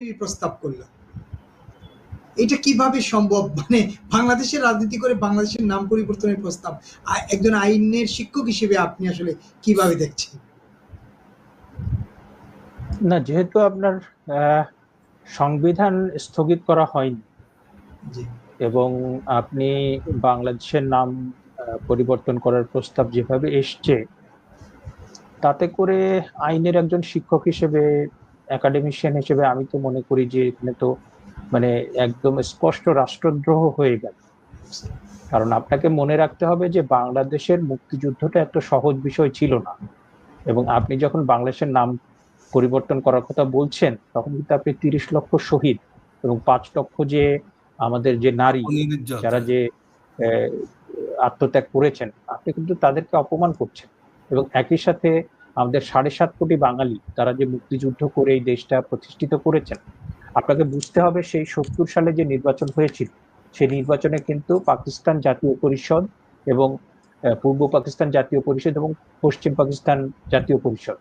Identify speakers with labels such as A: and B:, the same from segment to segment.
A: প্রস্তাব করল। এটা কীভাবে সম্ভব? মানে বাংলাদেশের রাজনীতি করে বাংলাদেশের নাম পরিবর্তনের প্রস্তাব একজন আইনের শিক্ষক হিসেবে আপনি আসলে কীভাবে দেখছেন?
B: না যেহেতু আপনার সংবিধান স্থগিত করা হয়নি এবং আপনি বাংলাদেশের নাম পরিবর্তন করার প্রস্তাব যেভাবে এসছে তাতে করে আইনের একজন শিক্ষক হিসেবে একাডেমিশিয়ান হিসেবে আমি তো মনে করি যে এখানে তো মানে একদম স্পষ্ট রাষ্ট্রদ্রোহ হয়ে গেল। কারণ আপনাকে মনে রাখতে হবে যে বাংলাদেশের মুক্তিযুদ্ধটা এত সহজ বিষয় ছিল না। এবং আপনি যখন বাংলাদেশের নাম পরিবর্তন করার কথা বলছেন তখন কিন্তু আপনি তিরিশ লক্ষ শহীদ এবং পাঁচ লক্ষ যে আমাদের যে নারী যারা যে আত্মত্যাগ করেছেন আপনি কিন্তু তাদেরকে অপমান করছেন। এবং একই সাথে আমাদের সাড়ে সাত কোটি বাঙালি তারা যে মুক্তিযুদ্ধ করে এই দেশটা প্রতিষ্ঠিত করেছেন, আপনাকে বুঝতে হবে সেই সত্তর সালে যে নির্বাচন হয়েছিল, সেই নির্বাচনে কিন্তু পাকিস্তান জাতীয় পরিষদ এবং পূর্ব পাকিস্তান জাতীয় পরিষদ এবং পশ্চিম পাকিস্তান জাতীয় পরিষদ,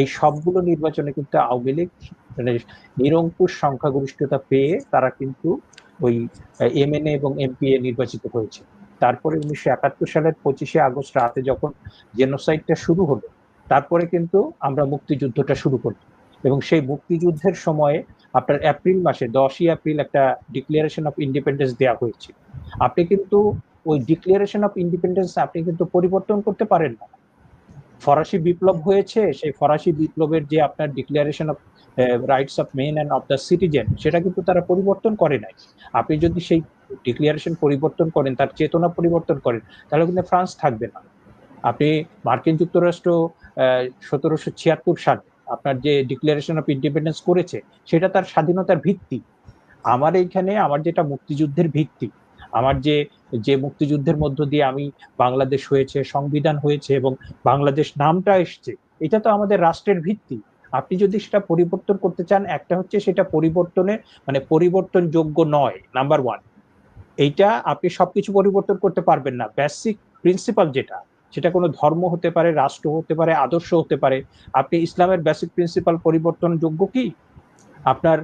B: এই সবগুলো নির্বাচনে কিন্তু আওয়ামী লীগ মানে নিরঙ্কুশ সংখ্যাগরিষ্ঠতা পেয়ে তারা কিন্তু ওই এমএনএ এবং এমপিএ নির্বাচিত হয়েছে। তারপরে উনিশশো একাত্তর সালের পঁচিশে আগস্ট রাতে যখন জেনোসাইডটা শুরু হলো তারপরে কিন্তু আমরা মুক্তিযুদ্ধটা শুরু করি এবং সেই মুক্তিযুদ্ধের সময়ে আপনার এপ্রিল মাসে, দশই এপ্রিল একটা ডিক্লারেশন অফ ইন্ডিপেন্ডেন্স দেওয়া হয়েছে। আপনি কিন্তু ওই ডিক্লারেশন অফ ইন্ডিপেন্ডেন্স আপনি কিন্তু পরিবর্তন করতে পারেন না। ফরাসি বিপ্লব হয়েছে, সেই ফরাসি বিপ্লবের যে আপনার declaration of rights of men and of the citizen সেটা কিন্তু তারা পরিবর্তন করে নাই। আপনি যদি সেই ডিক্লারেশন পরিবর্তন করেন, তার চেতনা পরিবর্তন করেন, তাহলে কিন্তু ফ্রান্স থাকবে না। আপনি মার্কিন যুক্তরাষ্ট্র সতেরোশো ছিয়াত্তর সালে আপনার যে ডিক্লারেশন অফ ইন্ডিপেন্ডেন্স করেছে, সেটা তার স্বাধীনতার ভিত্তি। আমার এইখানে আমার যেটা মুক্তিযুদ্ধের ভিত্তি, আমার যে যে মুক্তিযুদ্ধের মধ্য দিয়ে আমি বাংলাদেশ হয়েছে, সংবিধান হয়েছে এবং বাংলাদেশ নামটা এসছে, এটা তো আমাদের রাষ্ট্রের ভিত্তি। আপনি যদি সেটা পরিবর্তন করতে চান, একটা হচ্ছে সেটা পরিবর্তনে মানে পরিবর্তনযোগ্য নয় নাম্বার ওয়ান এইটা আপনি সবকিছু পরিবর্তন করতে পারবেন না। বেসিক প্রিন্সিপাল যেটা সেটা কোনো ধর্ম হতে পারে, রাষ্ট্র হতে পারে, আদর্শ হতে পারে। আপনি ইসলামের বেসিক প্রিন্সিপাল পরিবর্তন যোগ্য কি? আপনার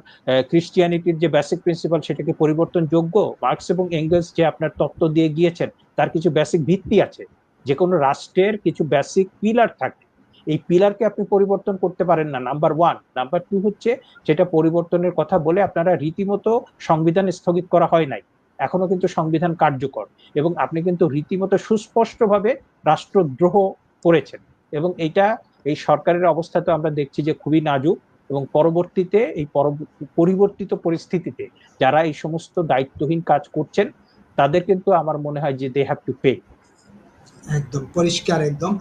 B: ক্রিশ্চিয়ানিটির যে বেসিক প্রিন্সিপাল সেটাকে পরিবর্তন যোগ্য মার্কস এবং এঙ্গেলস যে আপনার তত্ত্ব দিয়ে গিয়েছেন, তার কিছু বেসিক ভিত্তি আছে। যে কোনো রাষ্ট্রের কিছু বেসিক পিলার থাকে। এই পিলারকে আপনি পরিবর্তন করতে পারেন না। নাম্বার ওয়ান নাম্বার টু হচ্ছে, সেটা পরিবর্তনের কথা বলে আপনারা রীতিমতো সংবিধান স্থগিত করা হয় নাই। এখনও কিন্তু সংবিধান কার্যকর এবং আপনি কিন্তু রীতিমতো সুস্পষ্টভাবে রাষ্ট্রদ্রোহ করেছেন এবং এইটা, এই সরকারের অবস্থা তো আমরা দেখছি যে খুবই নাজুক এবং পরবর্তীতে, এই পরিবর্তিত পরিস্থিতিতে যারা এই সমস্ত দায়িত্বহীন কাজ করছেন, তাদের কিন্তু আমার মনে হয় যে দে হ্যাভ টু পে
A: একদম, পরিষ্কার একদম।